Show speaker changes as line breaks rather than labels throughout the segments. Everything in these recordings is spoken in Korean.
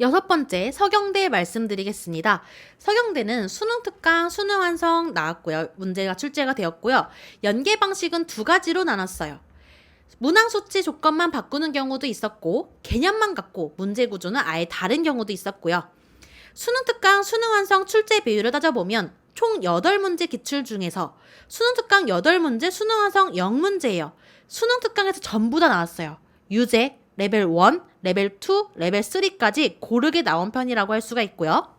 여섯 번째 서경대 말씀드리겠습니다. 서경대는 수능 특강, 수능 완성 나왔고요. 문제가 출제가 되었고요. 연계 방식은 두 가지로 나눴어요. 문항 수치 조건만 바꾸는 경우도 있었고 개념만 갖고 문제 구조는 아예 다른 경우도 있었고요. 수능 특강, 수능 완성 출제 비율을 따져보면 총 8문제 기출 중에서 수능 특강 8문제, 수능 완성 0문제예요. 수능 특강에서 전부 다 나왔어요. 유제, 레벨 1, 레벨 2, 레벨 3까지 고르게 나온 편이라고 할 수가 있고요.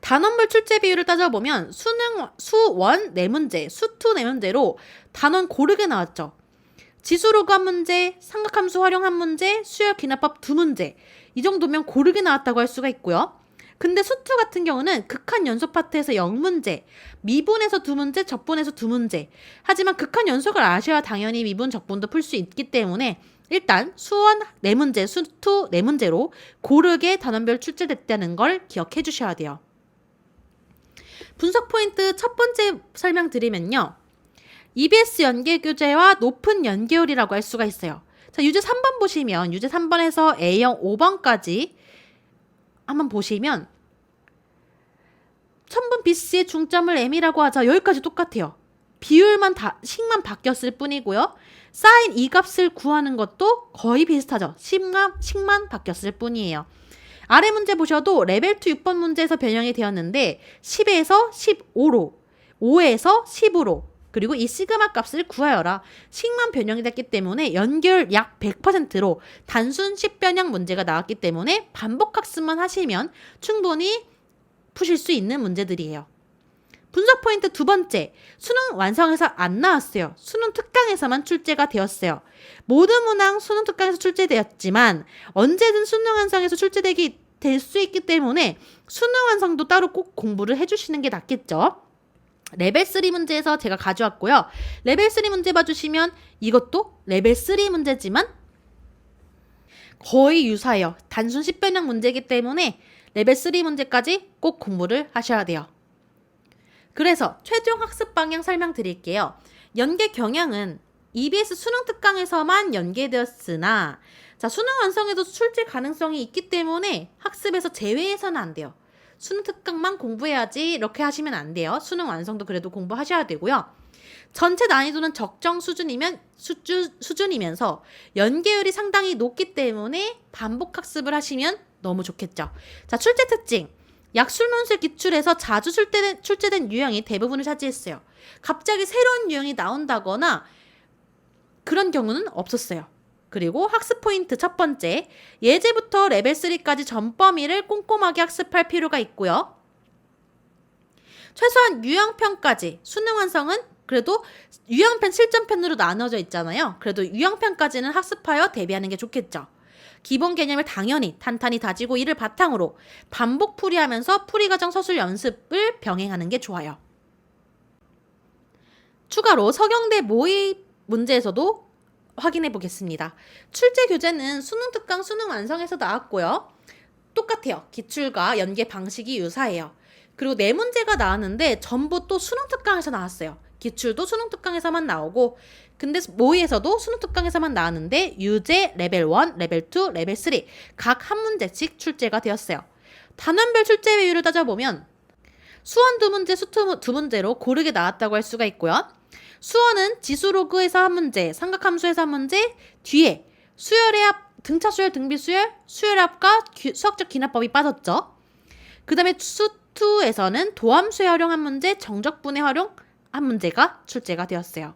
단원별 출제 비율을 따져보면 수능 수1 4문제, 수2 4문제로 단원 고르게 나왔죠. 지수로그 한 문제, 삼각함수 활용 한 문제, 수열 기납법 두 문제. 이 정도면 고르게 나왔다고 할 수가 있고요. 근데 수2 같은 경우는 극한 연속 파트에서 0문제, 미분에서 두 문제, 적분에서 두 문제. 하지만 극한 연속을 아셔야 당연히 미분, 적분도 풀 수 있기 때문에 일단 수원 4문제, 수2 4문제로 고르게 단원별 출제됐다는 걸 기억해 주셔야 돼요. 분석 포인트 첫 번째 설명드리면요. EBS 연계 교재와 높은 연계율이라고 할 수가 있어요. 자, 유제 3번 보시면 유제 3번에서 A형 5번까지 한번 보시면 천분 BC의 중점을 M이라고 하자 여기까지 똑같아요. 비율만 다 식만 바뀌었을 뿐이고요. 사인 이 값을 구하는 것도 거의 비슷하죠. 10만, 10만 바뀌었을 뿐이에요. 아래 문제 보셔도 레벨 2 6번 문제에서 변형이 되었는데 10에서 15로 5에서 10으로 그리고 이 시그마 값을 구하여라. 식만 변형이 됐기 때문에 연결 약 100%로 단순 10변형 문제가 나왔기 때문에 반복 학습만 하시면 충분히 푸실 수 있는 문제들이에요. 분석 포인트 두 번째, 수능 완성에서 안 나왔어요. 수능 특강에서만 출제가 되었어요. 모든 문항 수능 특강에서 출제되었지만 언제든 수능 완성에서 출제되기 될 수 있기 때문에 수능 완성도 따로 꼭 공부를 해주시는 게 낫겠죠. 레벨 3 문제에서 제가 가져왔고요. 레벨 3 문제 봐주시면 이것도 레벨 3 문제지만 거의 유사해요. 단순 10변형 문제이기 때문에 레벨 3 문제까지 꼭 공부를 하셔야 돼요. 그래서 최종 학습 방향 설명드릴게요. 연계 경향은 EBS 수능 특강에서만 연계되었으나 자, 수능 완성에도 출제 가능성이 있기 때문에 학습에서 제외해서는 안 돼요. 수능 특강만 공부해야지 이렇게 하시면 안 돼요. 수능 완성도 그래도 공부하셔야 되고요. 전체 난이도는 적정 수준이면 수준, 수준이면서 연계율이 상당히 높기 때문에 반복 학습을 하시면 너무 좋겠죠. 자, 출제 특징. 약술논술 기출에서 자주 출제된, 출제된 유형이 대부분을 차지했어요. 갑자기 새로운 유형이 나온다거나 그런 경우는 없었어요. 그리고 학습 포인트 첫 번째, 예제부터 레벨 3까지 전 범위를 꼼꼼하게 학습할 필요가 있고요. 최소한 유형편까지 수능 완성은 그래도 유형편 실전편으로 나눠져 있잖아요. 그래도 유형편까지는 학습하여 대비하는 게 좋겠죠. 기본 개념을 당연히 탄탄히 다지고 이를 바탕으로 반복 풀이하면서 풀이 과정 서술 연습을 병행하는 게 좋아요. 추가로 서경대 모의 문제에서도 확인해 보겠습니다. 출제 교재는 수능 특강 수능 완성에서 나왔고요. 똑같아요. 기출과 연계 방식이 유사해요. 그리고 네 문제가 나왔는데 전부 또 수능 특강에서 나왔어요. 기출도 수능 특강에서만 나오고 근데 모의에서도 수능 특강에서만 나왔는데 유제 레벨 1, 레벨 2, 레벨 3 각 한 문제씩 출제가 되었어요. 단원별 출제 비율을 따져보면 수원 두 문제, 수투 두 문제로 고르게 나왔다고 할 수가 있고요. 수원은 지수로그에서 한 문제, 삼각함수에서 한 문제, 뒤에 수열의 합, 등차 수열, 등비 수열, 수열의 합과 기, 수학적 기납법이 빠졌죠. 그 다음에 수2에서는 도함수의 활용 한 문제, 정적분의 활용 한 문제가 출제가 되었어요.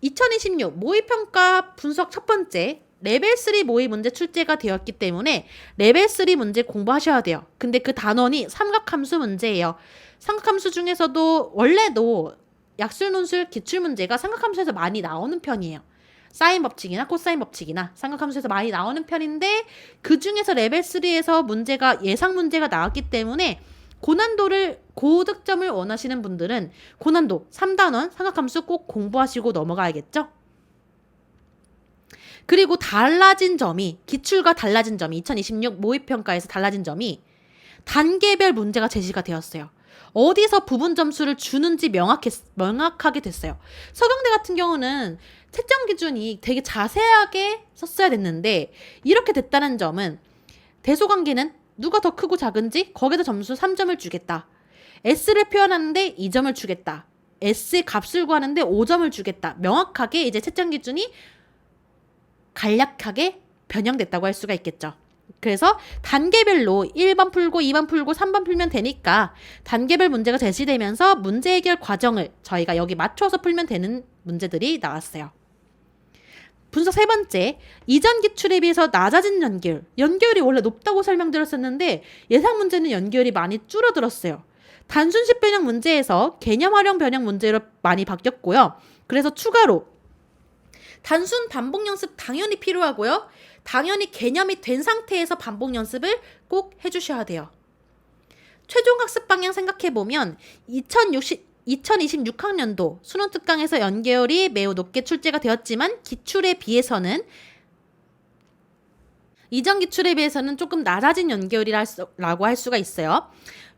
2026 모의평가 분석 첫 번째 레벨 3 모의 문제 출제가 되었기 때문에 레벨 3 문제 공부하셔야 돼요. 근데 그 단원이 삼각함수 문제예요. 삼각함수 중에서도 원래도 약술 논술 기출 문제가 삼각함수에서 많이 나오는 편이에요. 사인 법칙이나 코사인 법칙이나 삼각함수에서 많이 나오는 편인데 그 중에서 레벨 3에서 문제가 예상 문제가 나왔기 때문에 고난도를 고득점을 원하시는 분들은 고난도 3단원 삼각함수 꼭 공부하시고 넘어가야겠죠? 그리고 달라진 점이 기출과 달라진 점이 2026 모의평가에서 달라진 점이 단계별 문제가 제시가 되었어요. 어디서 부분 점수를 주는지 명확했, 명확하게 됐어요. 서경대 같은 경우는 채점 기준이 되게 자세하게 썼어야 됐는데 이렇게 됐다는 점은 대소관계는 누가 더 크고 작은지 거기다 점수 3점을 주겠다. S를 표현하는데 2점을 주겠다. S의 값을 구하는데 5점을 주겠다. 명확하게 이제 채점 기준이 간략하게 변형됐다고 할 수가 있겠죠. 그래서 단계별로 1번 풀고 2번 풀고 3번 풀면 되니까 단계별 문제가 제시되면서 문제 해결 과정을 저희가 여기 맞춰서 풀면 되는 문제들이 나왔어요. 분석 세 번째, 이전 기출에 비해서 낮아진 연결. 연결이 원래 높다고 설명드렸었는데 예상 문제는 연결이 많이 줄어들었어요. 단순 식 변형 문제에서 개념 활용 변형 문제로 많이 바뀌었고요. 그래서 추가로 단순 반복 연습 당연히 필요하고요. 당연히 개념이 된 상태에서 반복 연습을 꼭 해주셔야 돼요. 최종 학습 방향 생각해 보면 2060 2026학년도 수능 특강에서 연계열이 매우 높게 출제가 되었지만 기출에 비해서는 이전 기출에 비해서는 조금 낮아진 연계열이라고 할 수가 있어요.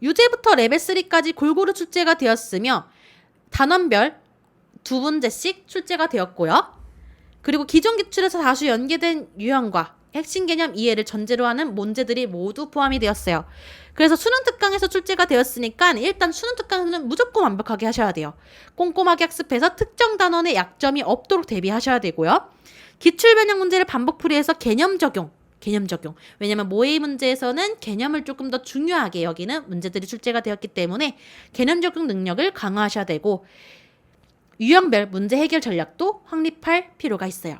유제부터 레벨 3까지 골고루 출제가 되었으며 단원별 두 문제씩 출제가 되었고요. 그리고 기존 기출에서 다수 연계된 유형과 핵심 개념 이해를 전제로 하는 문제들이 모두 포함이 되었어요. 그래서 수능 특강에서 출제가 되었으니까 일단 수능 특강에서는 무조건 완벽하게 하셔야 돼요. 꼼꼼하게 학습해서 특정 단원의 약점이 없도록 대비하셔야 되고요. 기출 변형 문제를 반복 풀이해서 개념 적용, 개념 적용. 왜냐면 모의 문제에서는 개념을 조금 더 중요하게 여기는 문제들이 출제가 되었기 때문에 개념 적용 능력을 강화하셔야 되고 유형별 문제 해결 전략도 확립할 필요가 있어요.